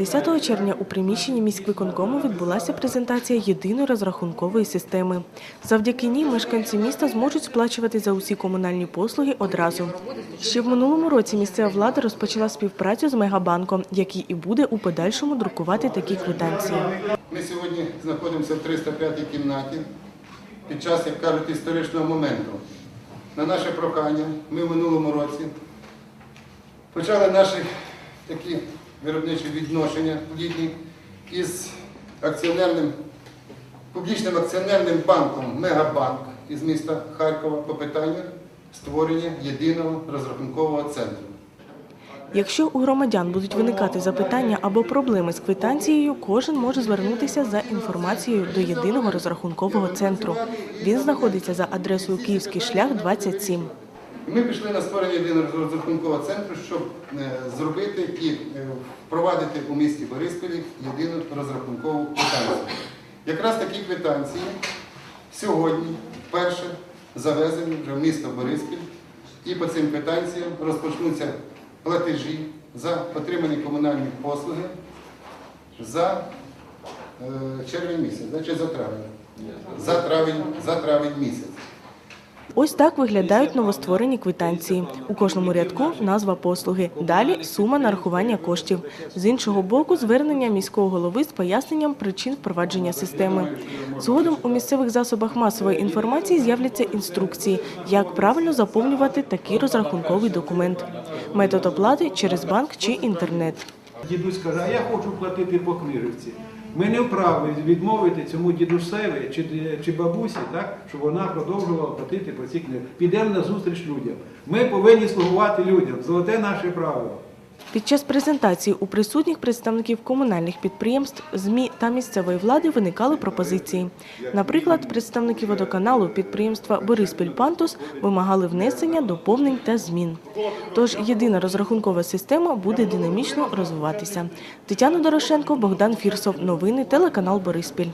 10 червня у приміщенні міськвиконкому відбулася презентація єдиної розрахункової системи. Завдяки ній мешканці міста зможуть сплачувати за усі комунальні послуги одразу. Ще в минулому році місцева влада розпочала співпрацю з Мегабанком, який і буде у подальшому друкувати такі квитанції. Ми сьогодні знаходимося в 305-й кімнаті під час, як кажуть, історичного моменту. На наше прохання ми в минулому році почали наші такі виробничі відношення плідні із акціонерним, публічним акціонерним банком Мегабанк із міста Харкова по питанню створення єдиного розрахункового центру. Якщо у громадян будуть виникати запитання або проблеми з квитанцією, кожен може звернутися за інформацією до єдиного розрахункового центру. Він знаходиться за адресою Київський шлях 27. І Ми пішли на створення єдиного розрахункового центру, щоб е, зробити і е, впровадити у місті Бориспілі єдину розрахункову квитанцію. Якраз такі квитанції сьогодні вперше завезені вже в місто Бориспіль, і по цим квитанціям розпочнуться платежі за отримані комунальні послуги за е, червень місяць, чи за травень? За травень, за травень місяць. Ось так виглядають новостворені квитанції. У кожному рядку назва послуги. Далі сума нарахування коштів. З іншого боку, звернення міського голови з поясненням причин впровадження системи. Згодом у місцевих засобах масової інформації з'являться інструкції, як правильно заповнювати такий розрахунковий документ. Метод оплати через банк чи інтернет. Дідусь каже, я хочу платити по книжці. Ми не вправі відмовити цьому дідусеві чи, чи бабусі, так, щоб вона продовжувала платити по цій книжці. Підемо на зустріч людям. Ми повинні слугувати людям. Золоте наше правило. Під час презентації у присутніх представників комунальних підприємств, ЗМІ та місцевої влади виникали пропозиції. Наприклад, представники водоканалу підприємства Бориспіль Пантус вимагали внесення доповнень та змін. Тож єдина розрахункова система буде динамічно розвиватися. Тетяна Дорошенко, Богдан Фірсов. Новини телеканал Бориспіль.